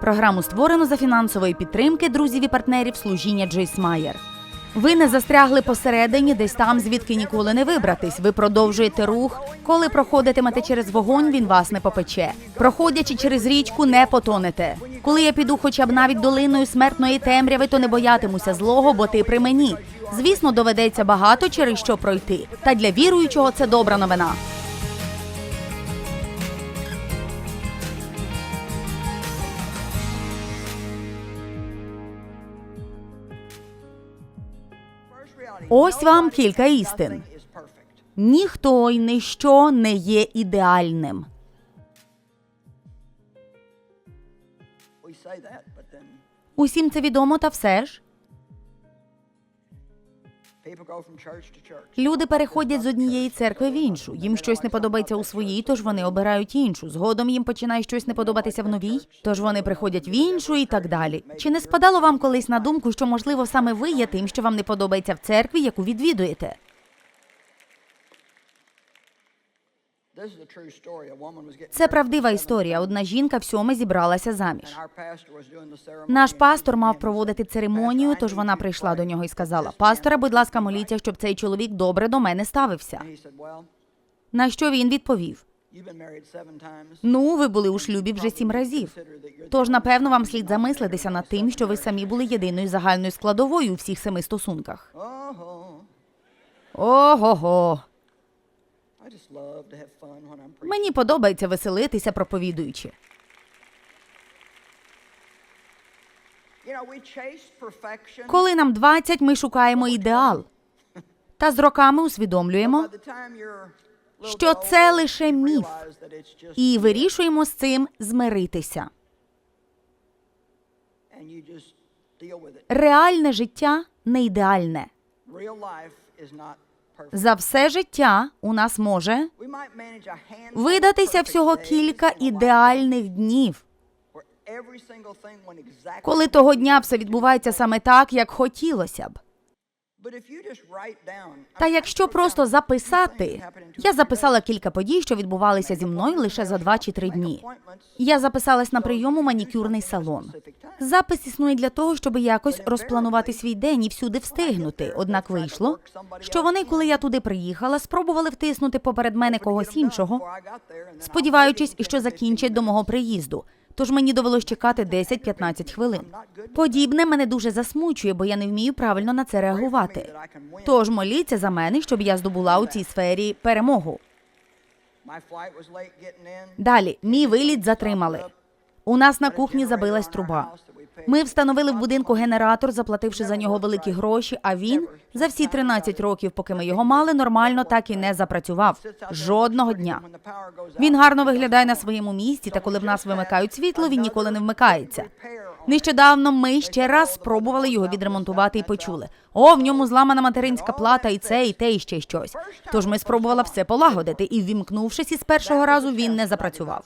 Програму створено за фінансової підтримки друзів і партнерів служіння Джойс Майер. Ви не застрягли посередині, десь там, звідки ніколи не вибратись. Ви продовжуєте рух. Коли проходитимете через вогонь, він вас не попече. Проходячи через річку, не потонете. Коли я піду хоча б навіть долиною смертної темряви, то не боятимуся злого, бо ти при мені. Звісно, доведеться багато через що пройти. Та для віруючого це добра новина. Ось вам кілька істин. Ніхто й ніщо не є ідеальним. Усім це відомо, та все ж. Люди переходять з однієї церкви в іншу. Їм щось не подобається у своїй, тож вони обирають іншу. Згодом їм починає щось не подобатися в новій, тож вони приходять в іншу і так далі. Чи не спадало вам колись на думку, що можливо саме ви є тим, що вам не подобається в церкві, яку відвідуєте? Це правдива історія. Одна жінка в сьоме зібралася заміж. Наш пастор мав проводити церемонію, тож вона прийшла до нього і сказала: Пастора, будь ласка, моліться, щоб цей чоловік добре до мене ставився. На що він відповів: Ну, ви були у шлюбі вже сім разів. Тож, напевно, вам слід замислитися над тим, що ви самі були єдиною загальною складовою у всіх семи стосунках. Ого-го. Мені подобається веселитися, проповідуючи. Коли нам 20, ми шукаємо ідеал. Та з роками усвідомлюємо, що це лише міф, і вирішуємо з цим змиритися. Реальне життя не ідеальне. За все життя у нас може видатися всього кілька ідеальних днів, коли того дня все відбувається саме так, як хотілося б. Та якщо просто записати, я записала кілька подій, що відбувалися зі мною лише за два чи три дні. Я записалась на прийом у манікюрний салон. Запис існує для того, щоб якось розпланувати свій день і всюди встигнути. Однак вийшло, що вони, коли я туди приїхала, спробували втиснути поперед мене когось іншого, сподіваючись, що закінчать до мого приїзду. Тож мені довелось чекати 10-15 хвилин. Подібне мене дуже засмучує, бо я не вмію правильно на це реагувати. Тож моліться за мене, щоб я здобула у цій сфері перемогу. Далі, мій виліт затримали. У нас на кухні забилась труба. Ми встановили в будинку генератор, заплативши за нього великі гроші. А він за всі 13 років, поки ми його мали, нормально так і не запрацював. Жодного дня. Він гарно виглядає на своєму місці, та коли в нас вимикають світло, він ніколи не вмикається. Нещодавно ми ще раз спробували його відремонтувати і почули: о, в ньому зламана материнська плата, і це, і те, і ще щось. Тож ми спробували все полагодити, і ввімкнувшись із першого разу, він не запрацював.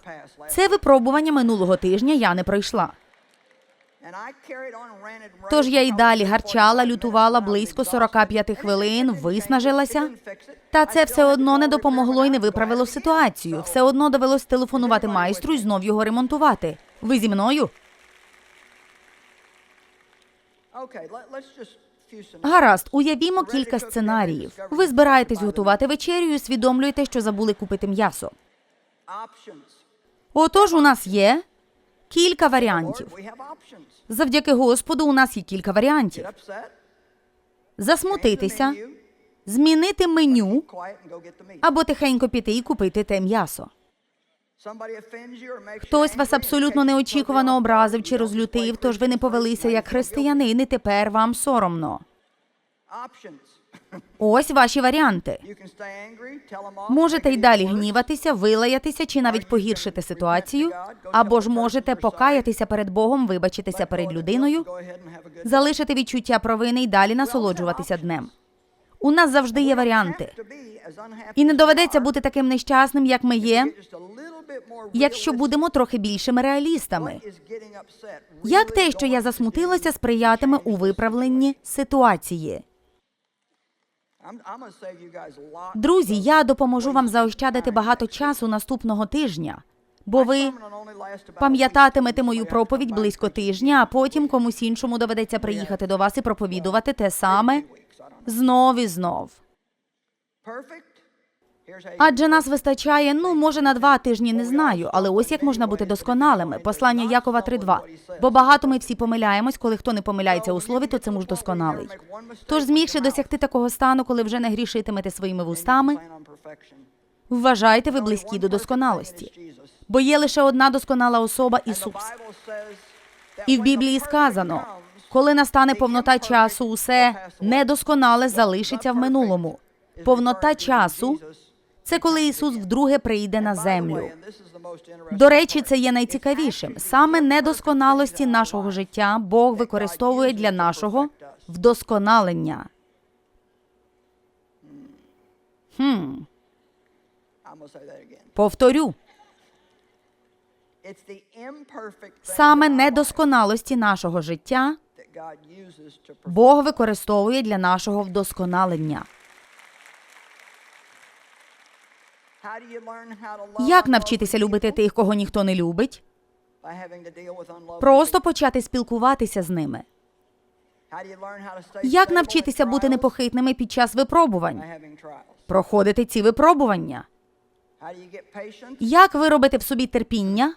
Це випробування минулого тижня я не пройшла. Тож я й далі гарчала, лютувала близько 45 хвилин, виснажилася. Та це все одно не допомогло і не виправило ситуацію. Все одно довелось телефонувати майстру і знов його ремонтувати. Ви зі мною? Гаразд, уявімо кілька сценаріїв. Ви збираєтесь готувати вечерю і усвідомлюєте, що забули купити м'ясо. Отож, у нас є кілька варіантів. Завдяки Господу, у нас є кілька варіантів: засмутитися, змінити меню або тихенько піти і купити те м'ясо. Хтось вас абсолютно неочікувано образив чи розлютив, тож ви не повелися як християнин, і тепер вам соромно. Ось ваші варіанти. Можете й далі гніватися, вилаятися чи навіть погіршити ситуацію, або ж можете покаятися перед Богом, вибачитися перед людиною, залишити відчуття провини і далі насолоджуватися днем. У нас завжди є варіанти. І не доведеться бути таким нещасним, як ми є, якщо будемо трохи більшими реалістами. Як те, що я засмутилася, сприятиме у виправленні ситуації? Друзі, я допоможу вам заощадити багато часу наступного тижня. Бо ви пам'ятатимете мою проповідь близько тижня, а потім комусь іншому доведеться приїхати до вас і проповідувати те саме знов і знов. Адже нас вистачає, ну може на два тижні не знаю, але ось як можна бути досконалими. Послання Якова 3.2. Бо багато ми всі помиляємось, коли хто не помиляється у слові, то це муж досконалий. Тож, змігши досягти такого стану, коли вже не грішитимете своїми вустами, вважайте ви близькі до досконалості. Бо є лише одна досконала особа Ісус. І в Біблії сказано: коли настане повнота часу, усе недосконале залишиться в минулому. Повнота часу це коли Ісус вдруге прийде на землю. До речі, це є найцікавішим. Саме недосконалості нашого життя Бог використовує для нашого вдосконалення. Хм, повторю, саме недосконалості нашого життя Бог використовує для нашого вдосконалення. Як навчитися любити тих, кого ніхто не любить? Просто почати спілкуватися з ними. Як навчитися бути непохитними під час випробувань? Проходити ці випробування. Як виробити в собі терпіння?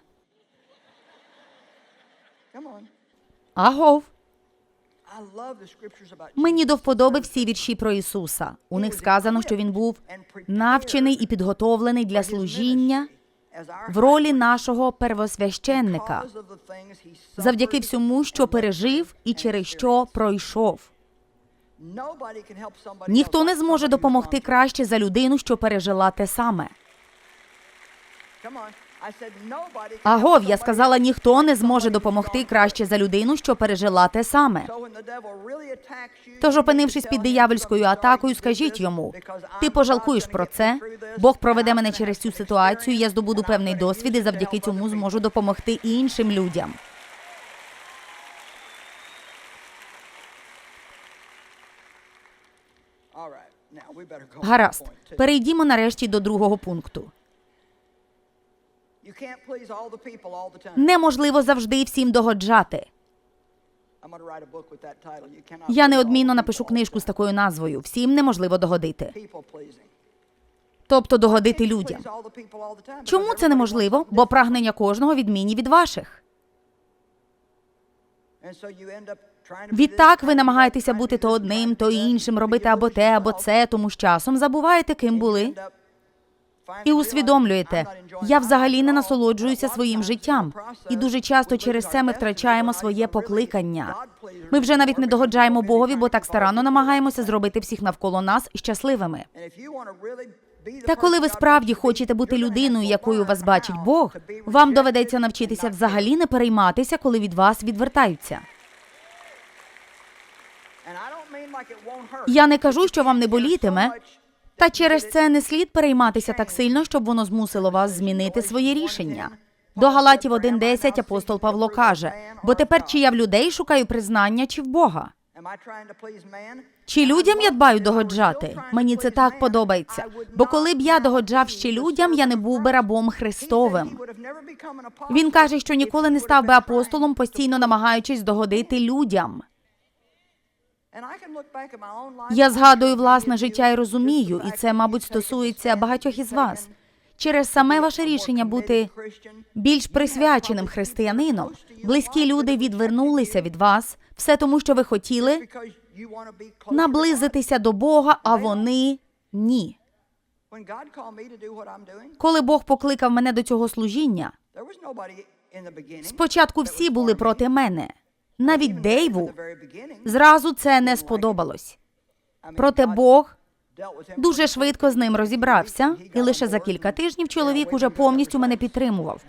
Агов. Мені до вподоби всі вірші про Ісуса. У них сказано, що він був навчений і підготовлений для служіння в ролі нашого первосвященника завдяки всьому, що пережив і через що пройшов. Ніхто не зможе допомогти краще за людину, що пережила те саме. Агов, я сказала, ніхто не зможе допомогти краще за людину, що пережила те саме. Тож, опинившись під диявольською атакою, скажіть йому: ти пожалкуєш про це. Бог проведе мене через цю ситуацію. Я здобуду певний досвід і завдяки цьому зможу допомогти іншим людям. Гаразд, перейдімо нарешті до другого пункту. Неможливо завжди всім догоджати. Я неодмінно напишу книжку з такою назвою Всім неможливо догодити. Тобто догодити людям. Чому це неможливо? Бо прагнення кожного відмінні від ваших. Відтак ви намагаєтеся бути то одним, то іншим, робити або те, або це, тому з часом забуваєте, ким були. І усвідомлюєте, я взагалі не насолоджуюся своїм життям, і дуже часто через це ми втрачаємо своє покликання. Ми вже навіть не догоджаємо Богові, бо так старанно намагаємося зробити всіх навколо нас щасливими. Та коли ви справді хочете бути людиною, якою вас бачить Бог, вам доведеться навчитися взагалі не перейматися, коли від вас відвертаються. Я не кажу, що вам не болітиме, та через це не слід перейматися так сильно, щоб воно змусило вас змінити своє рішення. До Галатів 1.10 апостол Павло каже: бо тепер чи я в людей шукаю признання, чи в Бога? Чи людям я дбаю догоджати? Мені це так подобається. Бо коли б я догоджав ще людям, я не був би рабом Христовим. Він каже, що ніколи не став би апостолом, постійно намагаючись догодити людям. Я згадую власне життя і розумію, і це, мабуть, стосується багатьох із вас. Через саме ваше рішення бути більш присвяченим християнином, близькі люди відвернулися від вас, все тому, що ви хотіли наблизитися до Бога, а вони ні. Коли Бог покликав мене до цього служіння, спочатку всі були проти мене. Навіть Дейву зразу це не сподобалось. Проте Бог дуже швидко з ним розібрався, і лише за кілька тижнів чоловік уже повністю мене підтримував.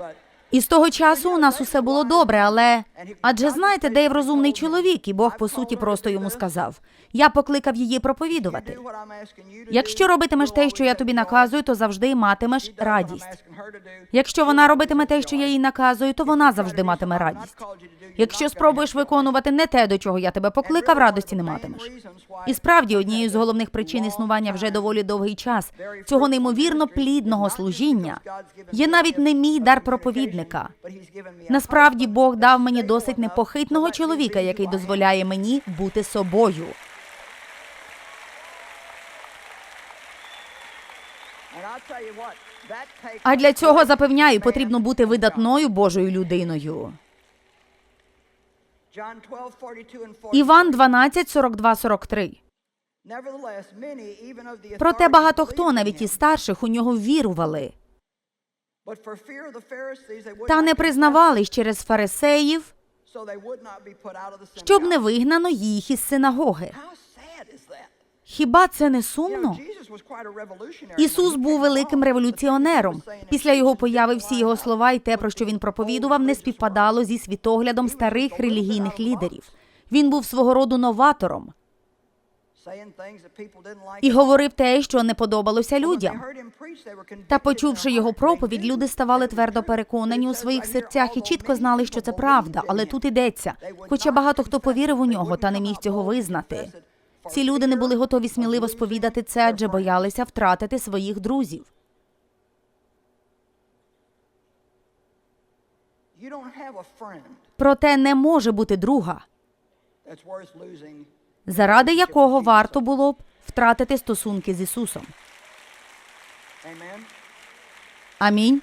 І з того часу у нас усе було добре, але Адже знаєте, Дейв розумний чоловік, і Бог по суті просто йому сказав: Я покликав її проповідувати. Якщо робитимеш те, що я тобі наказую, то завжди матимеш радість. Якщо вона робитиме те, що я їй наказую, то вона завжди матиме радість. Якщо спробуєш виконувати не те, до чого я тебе покликав, радості не матимеш. І справді однією з головних причин існування вже доволі довгий час цього неймовірно плідного служіння є навіть не мій дар проповідника. Насправді Бог дав мені досить непохитного чоловіка, який дозволяє мені бути собою. А для цього запевняю, потрібно бути видатною Божою людиною. Іван 12, 42, 43. Проте багато хто, навіть із старших, у нього вірували та не признавались через фарисеїв, щоб не вигнано їх із синагоги. Хіба це не сумно? Ісус був великим революціонером. Після його появи всі його слова і те, про що він проповідував, не співпадало зі світоглядом старих релігійних лідерів. Він був свого роду новатором і говорив те, що не подобалося людям. Та, почувши його проповідь, люди ставали твердо переконані у своїх серцях і чітко знали, що це правда. Але тут йдеться. Хоча багато хто повірив у нього та не міг цього визнати. Ці люди не були готові сміливо сповідати це, адже боялися втратити своїх друзів. Проте не може бути друга, заради якого варто було б втратити стосунки з Ісусом. Амінь.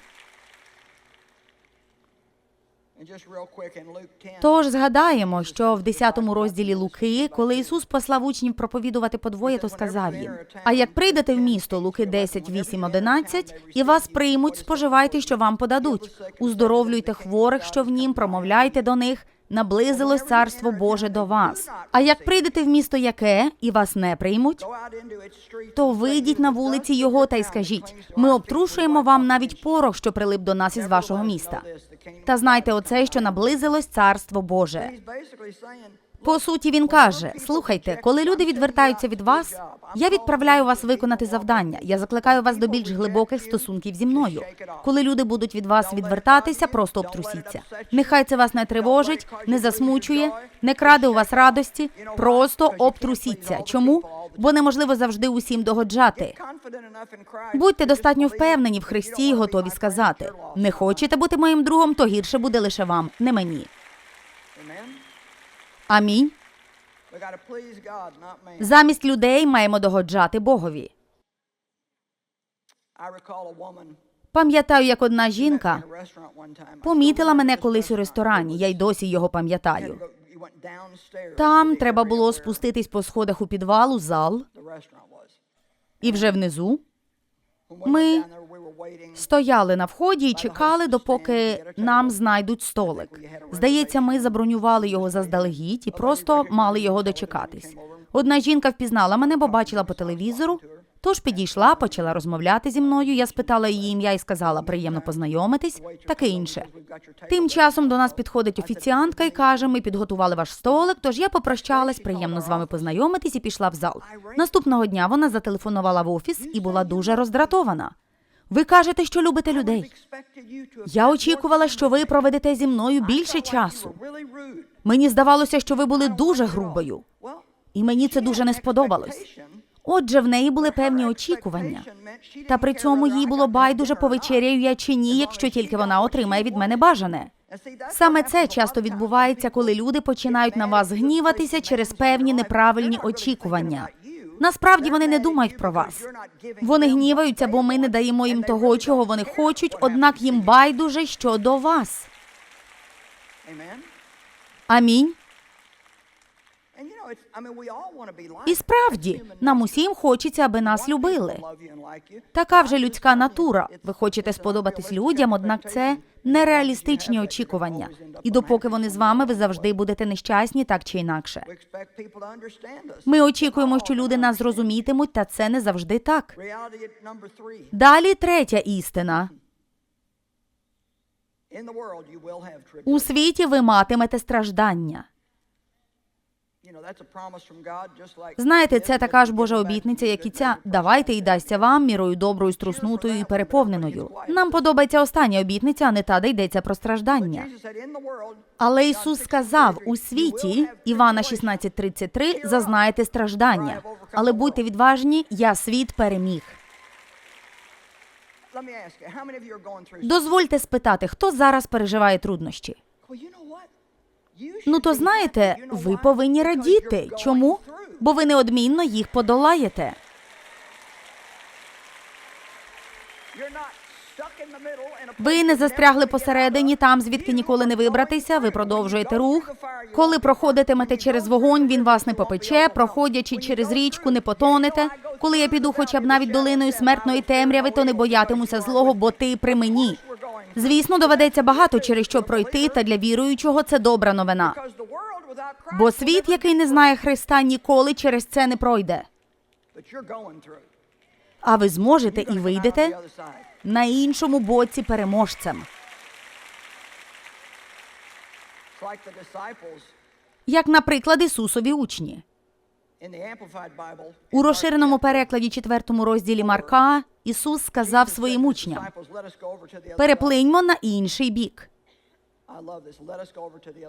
Тож згадаємо, що в 10 розділі Луки, коли Ісус послав учнів проповідувати подвоє, то сказав їм: А як прийдете в місто Луки 10, 8, 11, і вас приймуть, споживайте, що вам подадуть. Уздоровлюйте хворих, що в нім, промовляйте до них. Наблизилось царство Боже до вас. А як прийдете в місто яке і вас не приймуть, то вийдіть на вулиці його та й скажіть: ми обтрушуємо вам навіть порох, що прилип до нас із вашого міста. Та знайте оце, що наблизилось царство Боже. По суті, він каже: слухайте, коли люди відвертаються від вас, я відправляю вас виконати завдання. Я закликаю вас до більш глибоких стосунків зі мною. Коли люди будуть від вас відвертатися, просто обтрусіться. Нехай це вас не тривожить, не засмучує, не краде у вас радості. Просто обтрусіться. Чому? Бо неможливо завжди усім догоджати. Будьте достатньо впевнені в Христі і готові сказати: не хочете бути моїм другом, то гірше буде лише вам, не мені. Амінь. Замість людей маємо догоджати Богові. Пам'ятаю, як одна жінка помітила мене колись у ресторані. Я й досі його пам'ятаю. Там треба було спуститись по сходах у підвал у зал, і вже внизу ми стояли на вході і чекали, допоки нам знайдуть столик. Здається, ми забронювали його заздалегідь і просто мали його дочекатись. Одна жінка впізнала мене, бо бачила по телевізору. Тож підійшла, почала розмовляти зі мною. Я спитала її ім'я і сказала приємно познайомитись, таке інше. Тим часом до нас підходить офіціантка і каже: ми підготували ваш столик. Тож я попрощалась, приємно з вами познайомитись і пішла в зал. Наступного дня вона зателефонувала в офіс і була дуже роздратована. Ви кажете, що любите людей. Я очікувала, що ви проведете зі мною більше часу. Мені здавалося, що ви були дуже грубою, і мені це дуже не сподобалось. Отже, в неї були певні очікування. Та при цьому їй було байдуже повечеряю я чи ні, якщо тільки вона отримає від мене бажане. Саме це часто відбувається, коли люди починають на вас гніватися через певні неправильні очікування. Насправді вони не думають про вас. Вони гніваються, бо ми не даємо їм того, чого вони хочуть, однак їм байдуже щодо вас. Амінь. І справді, нам усім хочеться, аби нас любили. Така вже людська натура. Ви хочете сподобатись людям, однак це нереалістичні очікування. І допоки вони з вами, ви завжди будете нещасні, так чи інакше. Ми очікуємо, що люди нас зрозумітимуть, та це не завжди так. Далі третя істина. У світі ви матимете страждання. Знаєте, це така ж Божа обітниця, як і ця. Давайте і дасться вам мірою доброю, струснутою і переповненою. Нам подобається остання обітниця, а не та, де йдеться про страждання. Але Ісус сказав у світі, Івана 16.33, зазнаєте страждання. Але будьте відважні, я світ переміг. Дозвольте спитати, хто зараз переживає труднощі? Ну то знаєте, ви повинні радіти. Чому? Бо ви неодмінно їх подолаєте. Ви не застрягли посередині, там звідки ніколи не вибратися. Ви продовжуєте рух. Коли проходитимете через вогонь, він вас не попече. Проходячи через річку, не потонете. Коли я піду, хоча б навіть долиною смертної темряви, то не боятимуся злого, бо ти при мені. Звісно, доведеться багато через що пройти, та для віруючого це добра новина. Бо світ, який не знає Христа, ніколи через це не пройде. А ви зможете і вийдете на іншому боці переможцем. Як, наприклад, Ісусові учні. У розширеному перекладі четвертому розділі Марка Ісус сказав своїм учням: переплиньмо на інший бік.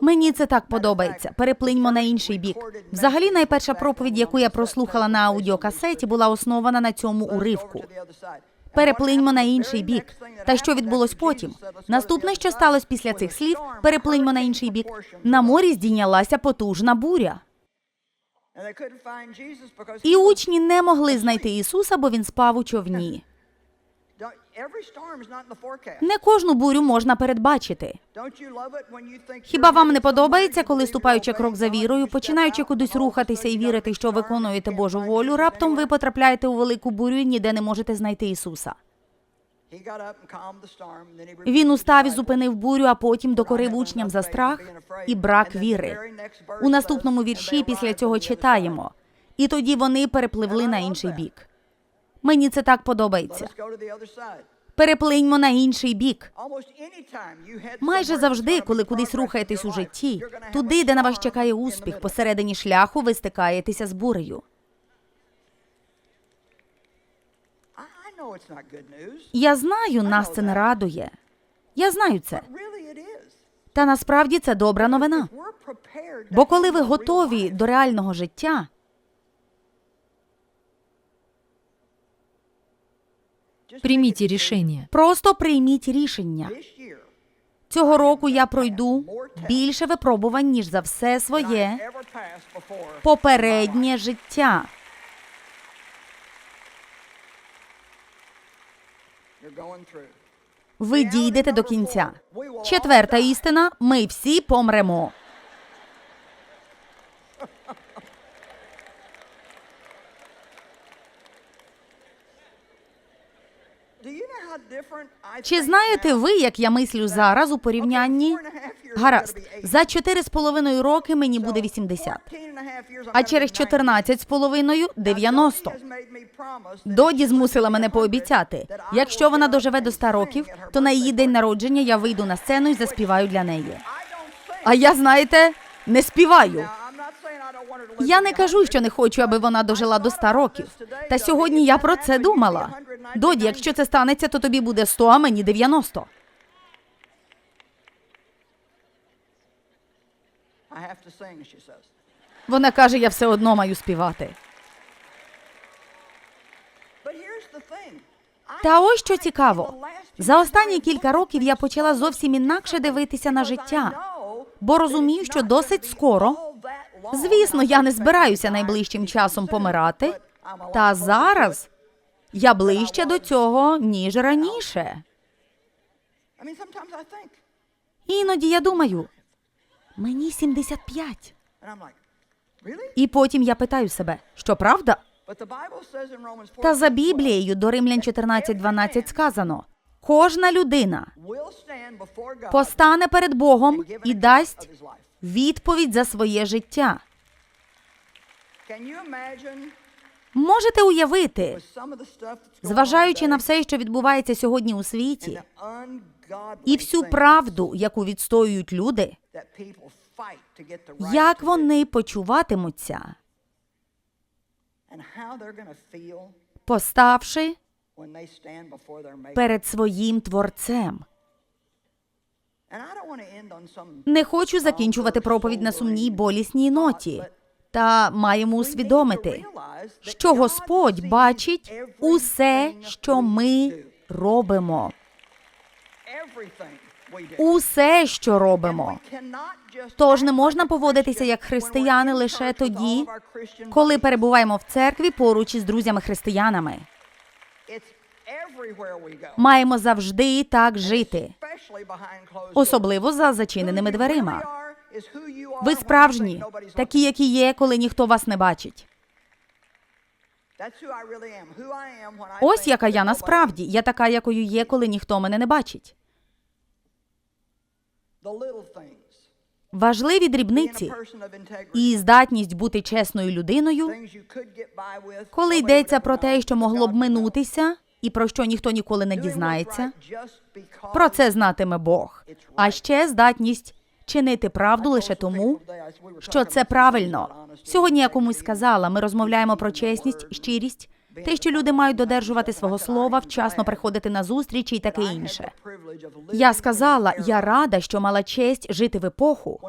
Мені це так подобається. Переплиньмо на інший бік. Взагалі, найперша проповідь, яку я прослухала на аудіокасеті, була основана на цьому уривку. Переплиньмо на інший бік. Та що відбулось потім? Наступне, що сталося після цих слів, переплиньмо на інший бік. На морі здійнялася потужна буря. І учні не могли знайти Ісуса, бо він спав у човні. Не кожну бурю можна передбачити. Хіба вам не подобається, коли ступаючи крок за вірою, починаючи кудись рухатися і вірити, що виконуєте Божу волю, раптом ви потрапляєте у велику бурю і ніде не можете знайти Ісуса. Він устав і зупинив бурю, а потім докорив учням за страх і брак віри. У наступному вірші після цього читаємо. І тоді вони перепливли на інший бік. Мені це так подобається. Переплиньмо на інший бік. Майже завжди, коли кудись рухаєтесь у житті, туди, де на вас чекає успіх, посередині шляху ви стикаєтеся з бурею. Я знаю, нас це не радує. Я знаю це. Та насправді це добра новина. Бо коли ви готові до реального життя, Примите решение. просто прийміть рішення. Цього року я пройду більше випробувань, ніж за все своє попереднє життя. Ви дійдете до кінця. Четверта істина: ми всі помремо. Чи знаєте ви, як я мислю зараз у порівнянні? Гаразд, за чотири з половиною роки мені буде 80, а через 14 з половиною 90. Доді змусила мене пообіцяти. Якщо вона доживе до 100 років, то на її день народження я вийду на сцену і заспіваю для неї. А я, знаєте, не співаю. Я не кажу, що не хочу, аби вона дожила до 100 років. Та сьогодні я про це думала. Доді, якщо це станеться, то тобі буде 100, а мені 90. Вона каже, я все одно маю співати. Та ось що цікаво. За останні кілька років я почала зовсім інакше дивитися на життя, бо розумію, що досить скоро. Звісно, я не збираюся найближчим часом помирати. Та зараз я ближче до цього, ніж раніше. Іноді я думаю, мені 75. І потім я питаю себе, що правда? Та за Біблією до Римлян 14.12 сказано: кожна людина постане перед Богом і дасть відповідь за своє життя. Можете уявити, зважаючи на все, що відбувається сьогодні у світі, і всю правду, яку відстоюють люди, як вони почуватимуться, поставши перед своїм творцем. Не хочу закінчувати проповідь на сумній болісній ноті, та маємо усвідомити, що Господь бачить усе, що ми робимо. Усе, що робимо. Тож не можна поводитися як християни лише тоді, коли перебуваємо в церкві поруч із друзями-християнами. Маємо завжди так жити, особливо за зачиненими дверима. Ви справжні, такі, які є, коли ніхто вас не бачить. Ось яка я насправді. Я така, якою є, коли ніхто мене не бачить. Важливі дрібниці і здатність бути чесною людиною, коли йдеться про те, що могло б минутися, і про що ніхто ніколи не дізнається. Про це знатиме Бог. А ще здатність чинити правду лише тому, що це правильно. Сьогодні я комусь сказала, ми розмовляємо про чесність, щирість, те, що люди мають додержувати свого слова, вчасно приходити на зустрічі і таке інше. Я сказала, я рада, що мала честь жити в епоху,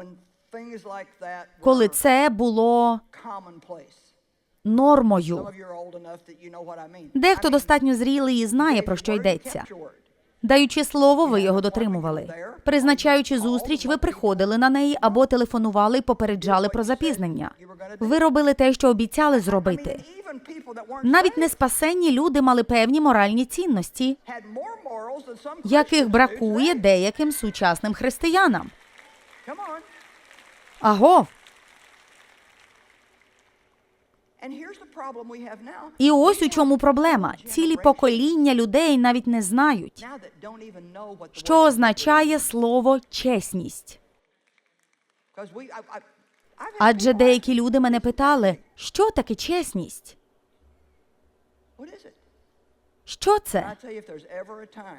коли це було нормою. Дехто достатньо зрілий і знає, про що йдеться. Даючи слово, ви його дотримували. Призначаючи зустріч, ви приходили на неї або телефонували і попереджали про запізнення. Ви робили те, що обіцяли зробити. Навіть не спасенні люди мали певні моральні цінності, яких бракує деяким сучасним християнам. Аго, і ось у чому проблема. Цілі покоління людей навіть не знають, що означає слово чесність. Адже деякі люди мене питали, що таке чесність? Що це?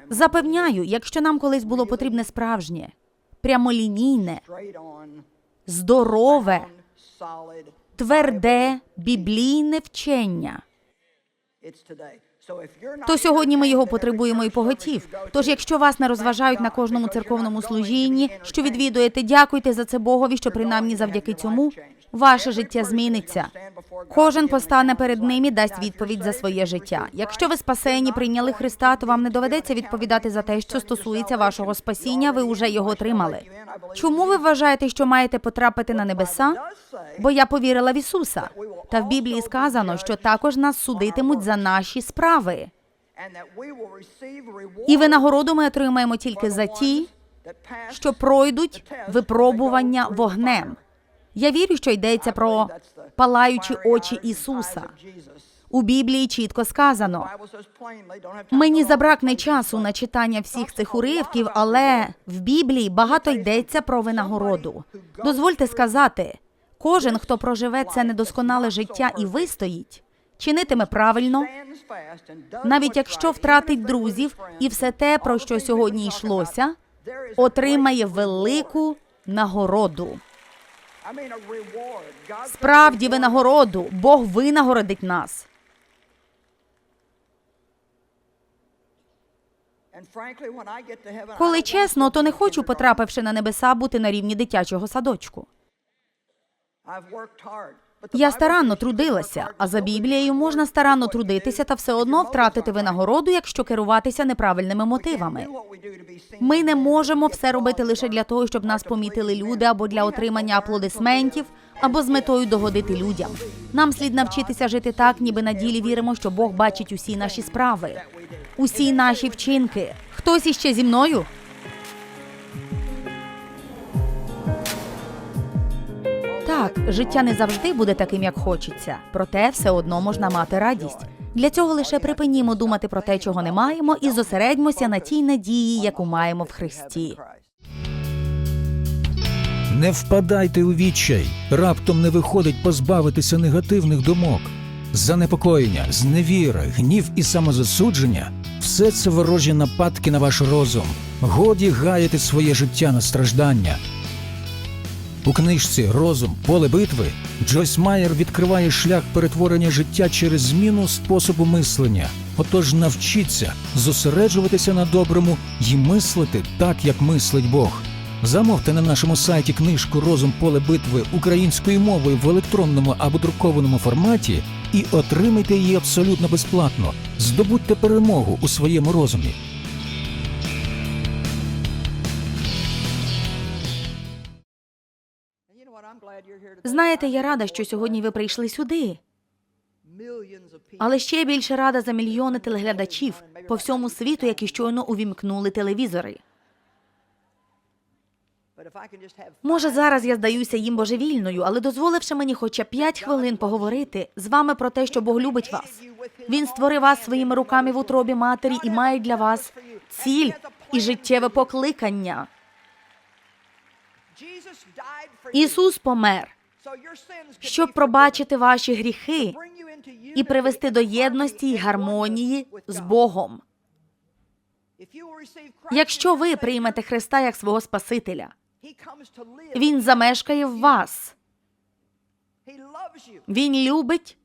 Запевняю, якщо нам колись було потрібне справжнє, прямолінійне, здорове, тверде біблійне вчення, то сьогодні ми його потребуємо і поготів. Тож, якщо вас не розважають на кожному церковному служінні, що відвідуєте, дякуйте за це Богові, що принаймні завдяки цьому ваше життя зміниться. Кожен постане перед ним і дасть відповідь за своє життя. Якщо ви спасені, прийняли Христа, то вам не доведеться відповідати за те, що стосується вашого спасіння. Ви вже його отримали. Чому ви вважаєте, що маєте потрапити на небеса? Бо я повірила в Ісуса. Та в Біблії сказано, що також нас судитимуть за наші справи. І винагороду ми отримаємо тільки за ті, що пройдуть випробування вогнем. Я вірю, що йдеться про палаючі очі Ісуса. У Біблії чітко сказано. Мені забракне часу на читання всіх цих уривків, але в Біблії багато йдеться про винагороду. Дозвольте сказати, кожен, хто проживе це недосконале життя і вистоїть, чинитиме правильно, навіть якщо втратить друзів і все те, про що сьогодні йшлося, отримає велику нагороду. Справді винагороду. Бог винагородить нас. Коли чесно, то не хочу, потрапивши на небеса, бути на рівні дитячого садочку. Я старанно трудилася, а за Біблією можна старанно трудитися та все одно втратити винагороду, якщо керуватися неправильними мотивами. Ми не можемо все робити лише для того, щоб нас помітили люди, або для отримання аплодисментів, або з метою догодити людям. Нам слід навчитися жити так, ніби на ділі віримо, що Бог бачить усі наші справи, усі наші вчинки. Хтось іще зі мною? Так, життя не завжди буде таким, як хочеться, проте все одно можна мати радість. Для цього лише припинімо думати про те, чого не маємо, і зосередьмося на тій надії, яку маємо в Христі. Не впадайте у відчай, раптом не виходить позбавитися негативних думок. Занепокоєння, зневіра, гнів і самозасудження Все це ворожі нападки на ваш розум. Годі гаяти своє життя на страждання. У книжці Розум поле битви Джойс Майер відкриває шлях перетворення життя через зміну способу мислення. Отож навчіться зосереджуватися на доброму і мислити так, як мислить Бог. Замовте на нашому сайті книжку Розум поле битви українською мовою в електронному або друкованому форматі і отримайте її абсолютно безплатно. Здобудьте перемогу у своєму розумі. Знаєте, я рада, що сьогодні ви прийшли сюди. Але ще більше рада за мільйони телеглядачів по всьому світу, які щойно увімкнули телевізори. Може, зараз я здаюся їм божевільною, але дозволивши мені хоча п'ять хвилин поговорити з вами про те, що Бог любить вас. Він створив вас своїми руками в утробі матері і має для вас ціль і життєве покликання. Ісус помер, щоб пробачити ваші гріхи і привести до єдності й гармонії з Богом. Якщо ви приймете Христа як свого Спасителя, Він замешкає в вас. Він любить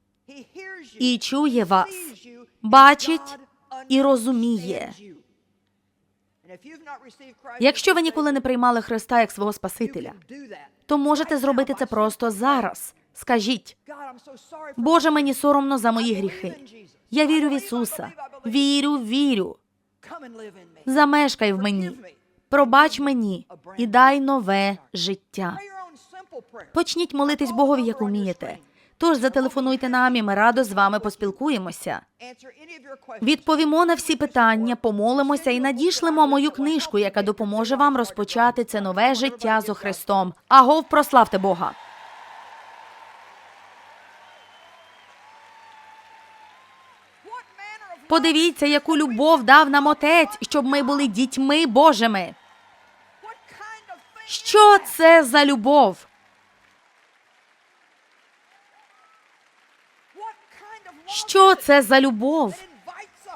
і чує вас, бачить і розуміє. Якщо ви ніколи не приймали Христа як свого Спасителя, то можете зробити це просто зараз. Скажіть, Боже, мені соромно за мої гріхи. Я вірю в Ісуса. Вірю, вірю. Замешкай в мені. Пробач мені і дай нове життя. Почніть молитись Богові, як умієте. Тож зателефонуйте нам, і ми радо з вами поспілкуємося. Відповімо на всі питання, помолимося і надішлемо мою книжку, яка допоможе вам розпочати це нове життя зо Христом. Агов, прославте Бога! Подивіться, яку любов дав нам Отець, щоб ми були дітьми Божими. Що це за любов? Що це за любов,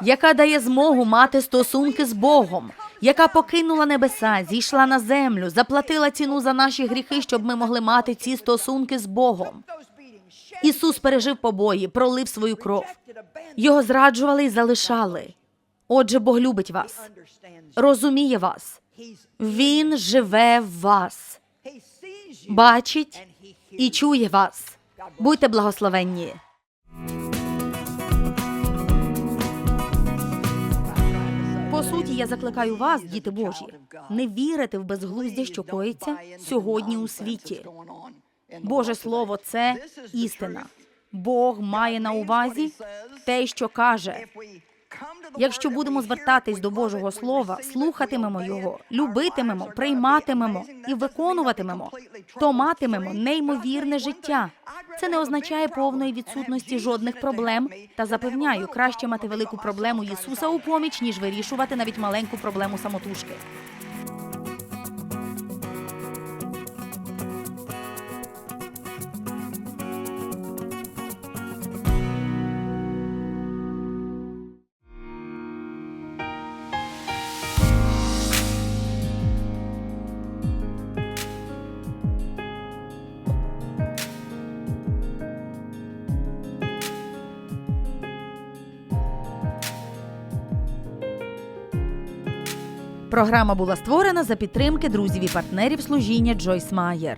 яка дає змогу мати стосунки з Богом, яка покинула небеса, зійшла на землю, заплатила ціну за наші гріхи, щоб ми могли мати ці стосунки з Богом. Ісус пережив побої, пролив свою кров. Його зраджували і залишали. Отже, Бог любить вас, розуміє вас. Він живе в вас, бачить і чує вас. Будьте благословенні. Я закликаю вас, діти Божі, не вірити в безглуздя, що коїться сьогодні у світі. Боже Слово це істина. Бог має на увазі те, що каже. Якщо будемо звертатись до Божого Слова, слухатимемо його, любитимемо, прийматимемо і виконуватимемо, то матимемо неймовірне життя. Це не означає повної відсутності жодних проблем. Та запевняю, краще мати велику проблему Ісуса у поміч, ніж вирішувати навіть маленьку проблему самотужки. Програма була створена за підтримки друзів і партнерів служіння Джойс Майер.